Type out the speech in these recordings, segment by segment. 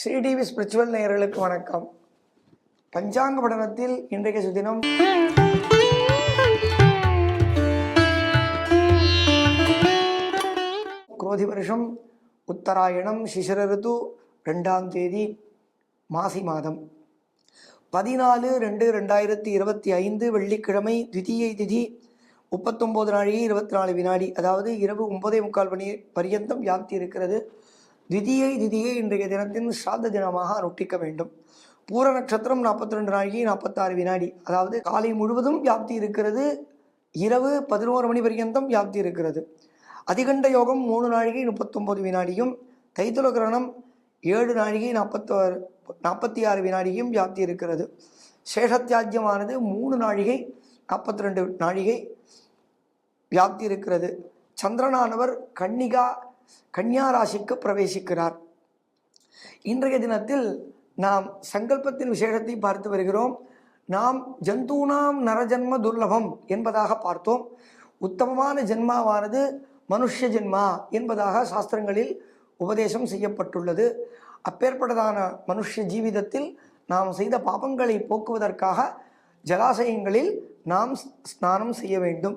ஸ்ரீடிவி spiritual நேயர்களுக்கு வணக்கம். பஞ்சாங்க படனத்தில் இன்றைய சுதினம். குரோதி வருஷம் உத்தராயணம் சிசிர ரிது ரெண்டாம் தேதி மாசி மாதம். பதினாலு ரெண்டு ரெண்டாயிரத்தி இருபத்தி ஐந்து வெள்ளிக்கிழமை திதியை திதி முப்பத்தொம்போது நாழிகை இருபத்தி நாலு வினாடி அதாவது இரவு ஒன்பதே முக்கால் மணி பரியந்தம் வியாப்தி இருக்கிறது திதியை திதியை இன்றைய தினத்தின் சாத தினமாக அனுஷ்டிக்க வேண்டும். பூர நட்சத்திரம் நாற்பத்தி ரெண்டு நாழிகை நாற்பத்தாறு வினாடி. அதாவது காலை முழுவதும் வியாப்தி இருக்கிறது. இரவு பதினோரு மணி பரியந்தம் வியாப்தி இருக்கிறது. அதிகண்ட யோகம் மூணு நாழிகை முப்பத்தொம்போது வினாடியும் தைத்துல கிரணம் ஏழு நாழிகை நாற்பத்தோரு நாற்பத்தி ஆறு வினாடியும் வியாப்தி இருக்கிறது. சேஷத்தியாஜ்யமானது மூணு நாழிகை நாற்பத்தி ரெண்டு நாழிகை வியாப்தி இருக்கிறது. சந்திரனானவர் கன்னிகா கன்னியா ராசிக்கு பிரவேசிக்கிறார். இன்றைய தினத்தில் நாம் சங்கல்பத்தின் விசேஷத்தை பார்த்து வருகிறோம். நாம் ஜந்தூனாம் நரஜன்ம துர்லபம் என்பதாக பார்த்தோம். உத்தமமான ஜென்மாவானது மனுஷ்ய ஜென்மா என்பதாக சாஸ்திரங்களில் உபதேசம் செய்யப்பட்டுள்ளது. அப்பேற்பட்டதான மனுஷ ஜீவிதத்தில் நாம் செய்த பாபங்களை போக்குவதற்காக ஜலாசயங்களில் நாம் ஸ்நானம் செய்ய வேண்டும்.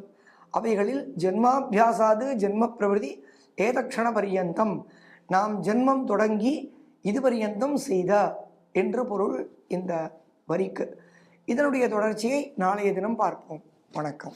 அவைகளில் ஜென்மாபியாசாது ஜென்ம பிரவிருதி ஏதக்ஷண பரியந்தம் நாம் ஜென்மம் தொடங்கி இது பரியந்தம் செய்த என்று பொருள் இந்த வரிக்கு. இதனுடைய தொடர்ச்சியை நாளைய தினம் பார்ப்போம். வணக்கம்.